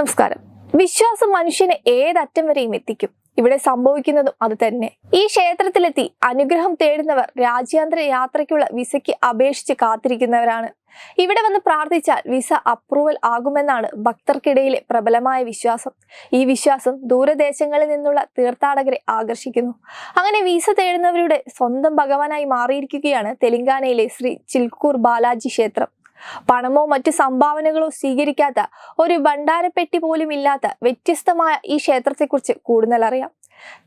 നമസ്കാരം. വിശ്വാസം മനുഷ്യനെ ഏതറ്റം വരെയും എത്തിക്കും. ഇവിടെ സംഭവിക്കുന്നതും അത് തന്നെ. ഈ ക്ഷേത്രത്തിലെത്തി അനുഗ്രഹം തേടുന്നവർ രാജ്യാന്തര യാത്രയ്ക്കുള്ള വിസയ്ക്ക് അപേക്ഷിച്ച് കാത്തിരിക്കുന്നവരാണ്. ഇവിടെ വന്ന് പ്രാർത്ഥിച്ചാൽ വിസ അപ്രൂവൽ ആകുമെന്നാണ് ഭക്തർക്കിടയിലെ പ്രബലമായ വിശ്വാസം. ഈ വിശ്വാസം ദൂരദേശങ്ങളിൽ നിന്നുള്ള തീർത്ഥാടകരെ ആകർഷിക്കുന്നു. അങ്ങനെ വിസ തേടുന്നവരുടെ സ്വന്തം ഭഗവാനായി മാറിയിരിക്കുകയാണ് തെലങ്കാനയിലെ ശ്രീ ചിൽക്കൂർ ബാലാജി ക്ഷേത്രം. പണമോ മറ്റു സംഭാവനകളോ സ്വീകരിക്കാത്ത ഒരു ഭണ്ഡാരപ്പെട്ടി പോലും ഇല്ലാത്ത വ്യത്യസ്തമായ ഈ ക്ഷേത്രത്തെക്കുറിച്ച് കൂടുതൽ അറിയാം.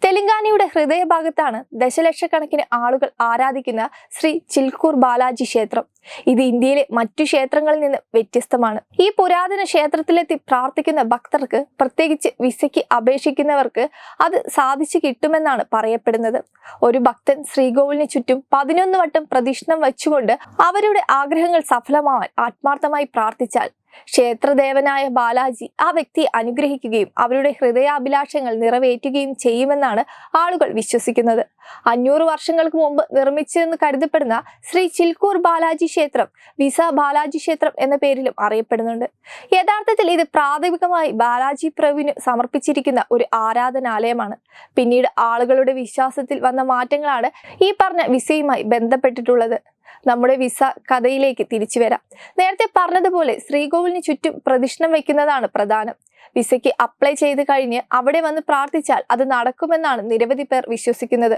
തെലങ്കാനയുടെ ഹൃദയഭാഗത്താണ് ദശലക്ഷക്കണക്കിന് ആളുകൾ ആരാധിക്കുന്ന ശ്രീ ചിൽക്കൂർ ബാലാജി ക്ഷേത്രം. ഇത് ഇന്ത്യയിലെ മറ്റു ക്ഷേത്രങ്ങളിൽ നിന്ന് വ്യത്യസ്തമാണ്. ഈ പുരാതന ക്ഷേത്രത്തിലെത്തി പ്രാർത്ഥിക്കുന്ന ഭക്തർക്ക് പ്രത്യേകിച്ച് വിസയ്ക്ക് അപേക്ഷിക്കുന്നവർക്ക് അത് സാധിച്ചു കിട്ടുമെന്നാണ് പറയപ്പെടുന്നത്. ഒരു ഭക്തൻ ശ്രീകോവിലിന് ചുറ്റും പതിനൊന്ന് വട്ടം പ്രദക്ഷിണം വെച്ചുകൊണ്ട് അവരുടെ ആഗ്രഹങ്ങൾ സഫലമാവാൻ ആത്മാർത്ഥമായി പ്രാർത്ഥിച്ചാൽ ക്ഷേത്രദേവനായ ബാലാജി ആ വ്യക്തിയെ അനുഗ്രഹിക്കുകയും അവരുടെ ഹൃദയാഭിലാഷങ്ങൾ നിറവേറ്റുകയും ചെയ്യുമെന്നാണ് ആളുകൾ വിശ്വസിക്കുന്നത്. അഞ്ഞൂറ് വർഷങ്ങൾക്ക് മുമ്പ് നിർമ്മിച്ചതെന്ന് കരുതപ്പെടുന്ന ശ്രീ ചിൽക്കൂർ ബാലാജി ക്ഷേത്രം വിസ ബാലാജി ക്ഷേത്രം എന്ന പേരിലും അറിയപ്പെടുന്നുണ്ട്. യഥാർത്ഥത്തിൽ ഇത് പ്രാഥമികമായി ബാലാജി പ്രഭുവിന് സമർപ്പിച്ചിരിക്കുന്ന ഒരു ആരാധനാലയമാണ്. പിന്നീട് ആളുകളുടെ വിശ്വാസത്തിൽ വന്ന മാറ്റങ്ങളാണ് ഈ പറഞ്ഞ വിസയുമായി ബന്ധപ്പെട്ടിട്ടുള്ളത്. നമ്മുടെ വിസ കഥയിലേക്ക് തിരിച്ചു വരാം. നേരത്തെ പറഞ്ഞതുപോലെ ശ്രീകോവിലിന് ചുറ്റും പ്രദക്ഷിണം വയ്ക്കുന്നതാണ് പ്രധാനം. വിസയ്ക്ക് അപ്ലൈ ചെയ്ത് കഴിഞ്ഞ് അവിടെ വന്ന് പ്രാർത്ഥിച്ചാൽ അത് നടക്കുമെന്നാണ് നിരവധി പേർ വിശ്വസിക്കുന്നത്.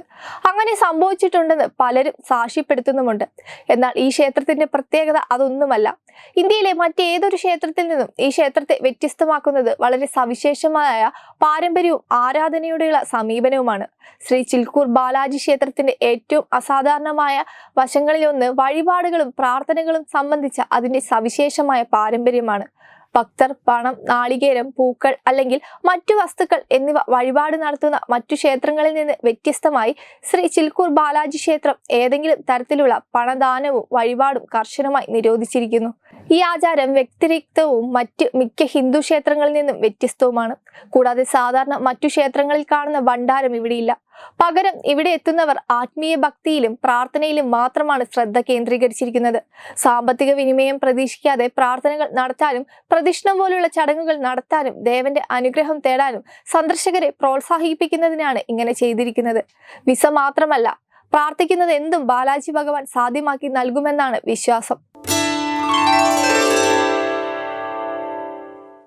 അങ്ങനെ സംഭവിച്ചിട്ടുണ്ടെന്ന് പലരും സാക്ഷ്യപ്പെടുത്തുന്നുമുണ്ട്. എന്നാൽ ഈ ക്ഷേത്രത്തിന്റെ പ്രത്യേകത അതൊന്നുമല്ല. ഇന്ത്യയിലെ മറ്റേതൊരു ക്ഷേത്രത്തിൽ നിന്നും ഈ ക്ഷേത്രത്തെ വ്യത്യസ്തമാക്കുന്നത് വളരെ സവിശേഷമായ പാരമ്പര്യവും ആരാധനയോടെയുള്ള സമീപനവുമാണ്. ശ്രീ ചിൽക്കൂർ ബാലാജി ക്ഷേത്രത്തിന്റെ ഏറ്റവും അസാധാരണമായ വശങ്ങളിലൊന്ന് വഴിപാടുകളും പ്രാർത്ഥനകളും സംബന്ധിച്ച അതിന്റെ സവിശേഷമായ പാരമ്പര്യമാണ്. ഭക്തർ പണം നാളികേരം പൂക്കൾ അല്ലെങ്കിൽ മറ്റു വസ്തുക്കൾ എന്നിവ വഴിപാട് നടത്തുന്ന മറ്റു ക്ഷേത്രങ്ങളിൽ നിന്ന് വ്യത്യസ്തമായി ശ്രീ ചിൽക്കൂർ ബാലാജി ക്ഷേത്രം ഏതെങ്കിലും തരത്തിലുള്ള പണദാനവും വഴിപാടും കർശനമായി നിരോധിച്ചിരിക്കുന്നു. ഈ ആചാരം വ്യതിരിക്തവും മറ്റ് മിക്ക ഹിന്ദു ക്ഷേത്രങ്ങളിൽ നിന്നും വ്യത്യസ്തവുമാണ്. കൂടാതെ സാധാരണ മറ്റു ക്ഷേത്രങ്ങളിൽ കാണുന്ന ഭണ്ഡാരം ഇവിടെയില്ല. പകരം ഇവിടെ എത്തുന്നവർ ആത്മീയ ഭക്തിയിലും പ്രാർത്ഥനയിലും മാത്രമാണ് ശ്രദ്ധ കേന്ദ്രീകരിച്ചിരിക്കുന്നത്. സാമ്പത്തിക വിനിമയം പ്രതീക്ഷിക്കാതെ പ്രാർത്ഥനകൾ നടത്താനും പ്രദക്ഷിണം പോലുള്ള ചടങ്ങുകൾ നടത്താനും ദേവന്റെ അനുഗ്രഹം തേടാനും സന്ദർശകരെ പ്രോത്സാഹിപ്പിക്കുന്നതിനാണ് ഇങ്ങനെ ചെയ്തിരിക്കുന്നത്. വിസ മാത്രമല്ല പ്രാർത്ഥിക്കുന്നത് എന്തും ബാലാജി ഭഗവാൻ സാധ്യമാക്കി നൽകുമെന്നാണ് വിശ്വാസം.